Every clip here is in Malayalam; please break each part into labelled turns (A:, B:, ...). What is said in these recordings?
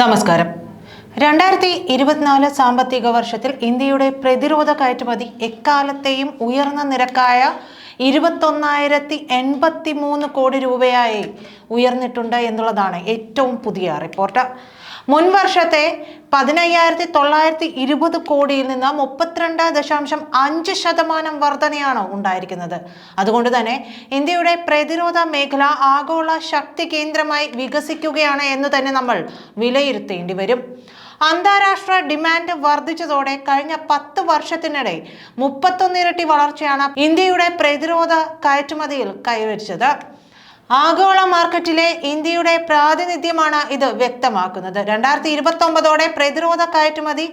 A: നമസ്കാരം. രണ്ടായിരത്തി ഇരുപത്തിനാല് സാമ്പത്തിക വർഷത്തിൽ ഇന്ത്യയുടെ പ്രതിരോധ കയറ്റുമതി എക്കാലത്തെയും ഉയർന്ന നിരക്കായ ഇരുപത്തൊന്നായിരത്തി എൺപത്തി മൂന്ന് കോടി രൂപയായി ഉയർന്നിട്ടുണ്ട് എന്നുള്ളതാണ് ഏറ്റവും പുതിയ റിപ്പോർട്ട്. മുൻ വർഷത്തെ പതിനയ്യായിരത്തി തൊള്ളായിരത്തി ഇരുപത് കോടിയിൽ നിന്ന് മുപ്പത്തിരണ്ട് ദശാംശം അഞ്ച് ശതമാനം വർധനയാണ് ഉണ്ടായിരിക്കുന്നത്. അതുകൊണ്ട് തന്നെ ഇന്ത്യയുടെ പ്രതിരോധ മേഖല ആഗോള ശക്തി കേന്ദ്രമായി വികസിക്കുകയാണ് എന്ന് തന്നെ നമ്മൾ വിലയിരുത്തേണ്ടി വരും. അന്താരാഷ്ട്ര ഡിമാൻഡ് വർദ്ധിച്ചതോടെ കഴിഞ്ഞ പത്ത് വർഷത്തിനിടെ മുപ്പത്തൊന്നിരട്ടി വളർച്ചയാണ് ഇന്ത്യയുടെ പ്രതിരോധ കയറ്റുമതിയിൽ കൈവരിച്ചത്. ആഗോള മാർക്കറ്റിലെ ഇന്ത്യയുടെ പ്രാതിനിധ്യമാണ് ഇത് വ്യക്തമാക്കുന്നത്. രണ്ടായിരത്തി ഇരുപത്തി ഒമ്പതോടെ പ്രതിരോധ കയറ്റുമതി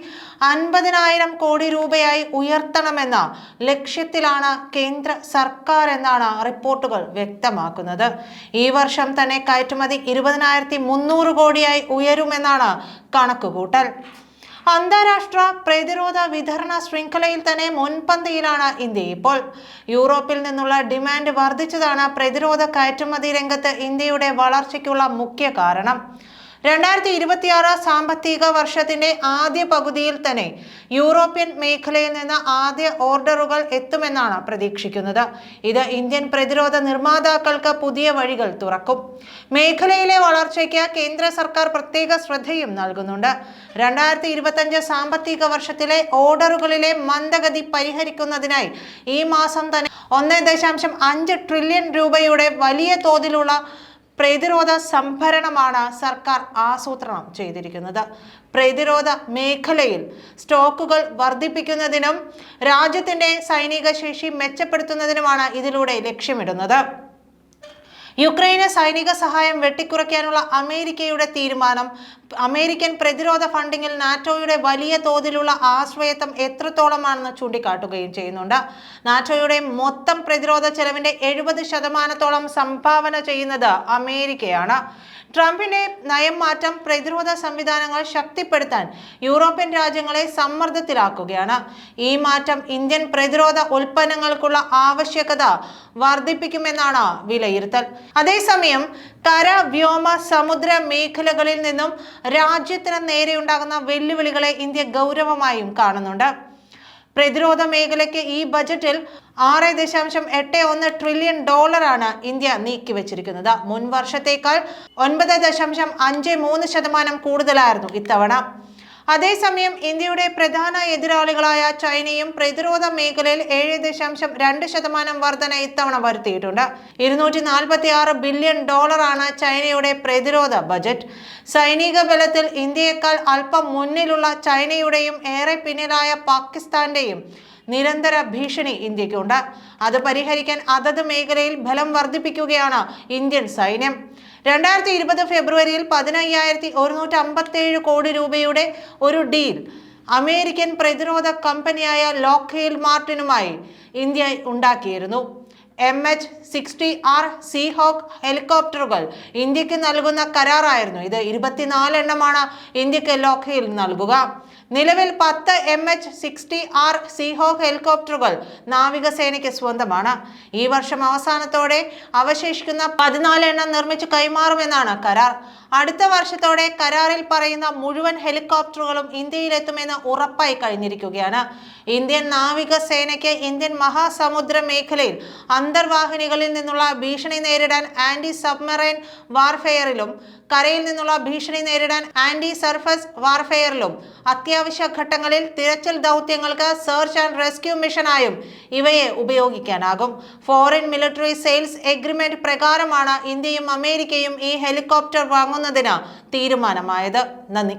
A: അൻപതിനായിരം കോടി രൂപയായി ഉയർത്തണമെന്ന ലക്ഷ്യത്തിലാണ് കേന്ദ്ര സർക്കാർ എന്നാണ് റിപ്പോർട്ടുകൾ വ്യക്തമാക്കുന്നത്. ഈ വർഷം തന്നെ കയറ്റുമതി ഇരുപതിനായിരത്തി മുന്നൂറ് കോടിയായി ഉയരുമെന്നാണ് കണക്കുകൂട്ടൽ. അന്താരാഷ്ട്ര പ്രതിരോധ വിതരണ ശൃംഖലയിൽ തന്നെ മുൻപന്തിയിലാണ് ഇന്ത്യ. ഇപ്പോൾ യൂറോപ്പിൽ നിന്നുള്ള ഡിമാൻഡ് വർദ്ധിച്ചതാണ് പ്രതിരോധ കയറ്റുമതി രംഗത്ത് ഇന്ത്യയുടെ വളർച്ചയ്ക്കുള്ള മുഖ്യ കാരണം. രണ്ടായിരത്തി ഇരുപത്തിയാറ് സാമ്പത്തിക വർഷത്തിന്റെ ആദ്യ പകുതിയിൽ തന്നെ യൂറോപ്യൻ മേഖലയിൽ നിന്ന് ആദ്യ ഓർഡറുകൾ എത്തുമെന്നാണ് പ്രതീക്ഷിക്കുന്നത്. ഇത് ഇന്ത്യൻ പ്രതിരോധ നിർമ്മാതാക്കൾക്ക് പുതിയ വഴികൾ തുറക്കും. മേഖലയിലെ വളർച്ചയ്ക്ക് കേന്ദ്ര സർക്കാർ പ്രത്യേക ശ്രദ്ധയും നൽകുന്നുണ്ട്. രണ്ടായിരത്തി ഇരുപത്തഞ്ച് സാമ്പത്തിക വർഷത്തിലെ ഓർഡറുകളിലെ മന്ദഗതി പരിഹരിക്കുന്നതിനായി ഈ മാസം തന്നെ ഒന്ന് ദശാംശം അഞ്ച് ട്രില്യൺ രൂപയുടെ വലിയ തോതിലുള്ള പ്രതിരോധ സംഭരണമാണ് സർക്കാർ ആസൂത്രണം ചെയ്തിരിക്കുന്നത്. പ്രതിരോധ മേഖലയിൽ സ്റ്റോക്കുകൾ വർദ്ധിപ്പിക്കുന്നതിനും രാജ്യത്തിന്റെ സൈനിക ശേഷി മെച്ചപ്പെടുത്തുന്നതിനുമാണ് ഇതിലൂടെ ലക്ഷ്യമിടുന്നത്. യുക്രൈന് സൈനിക സഹായം വെട്ടിക്കുറയ്ക്കാനുള്ള അമേരിക്കയുടെ തീരുമാനം അമേരിക്കൻ പ്രതിരോധ ഫണ്ടിങ്ങിൽ നാറ്റോയുടെ വലിയ തോതിലുള്ള ആശ്രയത്വം എത്രത്തോളമാണെന്ന് ചൂണ്ടിക്കാട്ടുകയും ചെയ്യുന്നുണ്ട്. നാറ്റോയുടെ മൊത്തം പ്രതിരോധ ചെലവിന്റെ എഴുപത് ശതമാനത്തോളം സംഭാവന ചെയ്യുന്നത് അമേരിക്കയാണ്. ട്രംപിന്റെ നയം മാറ്റം പ്രതിരോധ സംവിധാനങ്ങൾ ശക്തിപ്പെടുത്താൻ യൂറോപ്യൻ രാജ്യങ്ങളെ സമ്മർദ്ദത്തിലാക്കുകയാണ്. ഈ മാറ്റം ഇന്ത്യൻ പ്രതിരോധ ഉൽപ്പന്നങ്ങൾക്കുള്ള ആവശ്യകത വർദ്ധിപ്പിക്കുമെന്നാണ് വിലയിരുത്തൽ. അതേസമയം കര വ്യോമ സമുദ്ര മേഖലകളിൽ നിന്നും രാജ്യത്തിന് നേരെയുണ്ടാകുന്ന വെല്ലുവിളികളെ ഇന്ത്യ ഗൗരവമായും കാണുന്നുണ്ട്. പ്രതിരോധ മേഖലയ്ക്ക് ഈ ബജറ്റിൽ ആറ് ദശാംശം എട്ട് ഒന്ന് ട്രില്യൺ ഡോളറാണ് ഇന്ത്യ നീക്കിവച്ചിരിക്കുന്നത്. മുൻ വർഷത്തേക്കാൾ ഒൻപത് ദശാംശം അഞ്ച് മൂന്ന് ശതമാനം കൂടുതലായിരുന്നു ഇത്തവണ. അതേസമയം ഇന്ത്യയുടെ പ്രധാന എതിരാളികളായ ചൈനയും പ്രതിരോധ മേഖലയിൽ ഏഴ് ദശാംശം രണ്ട് ശതമാനം വർധന ഇത്തവണ വരുത്തിയിട്ടുണ്ട്. ഇരുന്നൂറ്റി നാൽപ്പത്തി ആറ് ബില്യൺ ഡോളറാണ് ചൈനയുടെ പ്രതിരോധ ബജറ്റ്. സൈനിക ബലത്തിൽ ഇന്ത്യയേക്കാൾ അല്പം മുന്നിലുള്ള ചൈനയുടെയും ഏറെ പിന്നിലായ പാകിസ്ഥാന്റെയും നിരന്തര ഭീഷണി ഇന്ത്യക്കുണ്ട് അത് പരിഹരിക്കാൻ അതത് മേഖലയിൽ ബലം വർദ്ധിപ്പിക്കുകയാണ് ഇന്ത്യൻ സൈന്യം. രണ്ടായിരത്തി ഇരുപത് ഫെബ്രുവരിയിൽ പതിനയ്യായിരത്തി ഒരുന്നൂറ്റി അമ്പത്തേഴ് കോടി രൂപയുടെ ഒരു ഡീൽ അമേരിക്കൻ പ്രതിരോധ കമ്പനിയായ ലോക്കേൽ മാർട്ടിനുമായി ഇന്ത്യ ഉണ്ടാക്കിയിരുന്നു. M H sixty R Seahawk ഹെലികോപ്റ്ററുകൾ ഇന്ത്യയ്ക്ക് നൽകുന്ന കരാറായിരുന്നു ഇത്. ഇരുപത്തിനാല് എണ്ണമാണ് ഇന്ത്യയ്ക്ക് ലോക്കയിൽ നൽകുക. നിലവിൽ പത്ത് M H sixty R Seahawk ഹെലികോപ്റ്ററുകൾ നാവികസേനയ്ക്ക് സ്വന്തമാണ്. ഈ വർഷം അവസാനത്തോടെ അവശേഷിക്കുന്ന പതിനാല് എണ്ണം നിർമ്മിച്ച് കൈമാറുമെന്നാണ് കരാർ. അടുത്ത വർഷത്തോടെ കരാറിൽ പറയുന്ന മുഴുവൻ ഹെലികോപ്റ്ററുകളും ഇന്ത്യയിലെത്തുമെന്ന് ഉറപ്പായി കഴിഞ്ഞിരിക്കുകയാണ്. ഇന്ത്യൻ നാവികസേനയ്ക്ക് ഇന്ത്യൻ മഹാസമുദ്ര മേഖലയിൽ അന്തർവാഹിനികളിൽ നിന്നുള്ള ഭീഷണി നേരിടാൻ ആന്റി സബ്മറൈൻ വാർഫെയറിലും കരയിൽ നിന്നുള്ള ഭീഷണി നേരിടാൻ ആന്റി സർഫസ് വാർഫെയറിലും അത്യാവശ്യ ഘട്ടങ്ങളിൽ തിരച്ചിൽ ദൗത്യങ്ങൾക്ക് സെർച്ച് ആൻഡ് റെസ്ക്യൂ മിഷനായും ഇവയെ ഉപയോഗിക്കാനാകും. ഫോറിൻ മിലിറ്ററി സെയിൽസ് എഗ്രിമെന്റ് പ്രകാരമാണ് ഇന്ത്യയും അമേരിക്കയും ഈ ഹെലികോപ്റ്റർ വാങ്ങുന്നതിന് തീരുമാനമായത്. നന്ദി.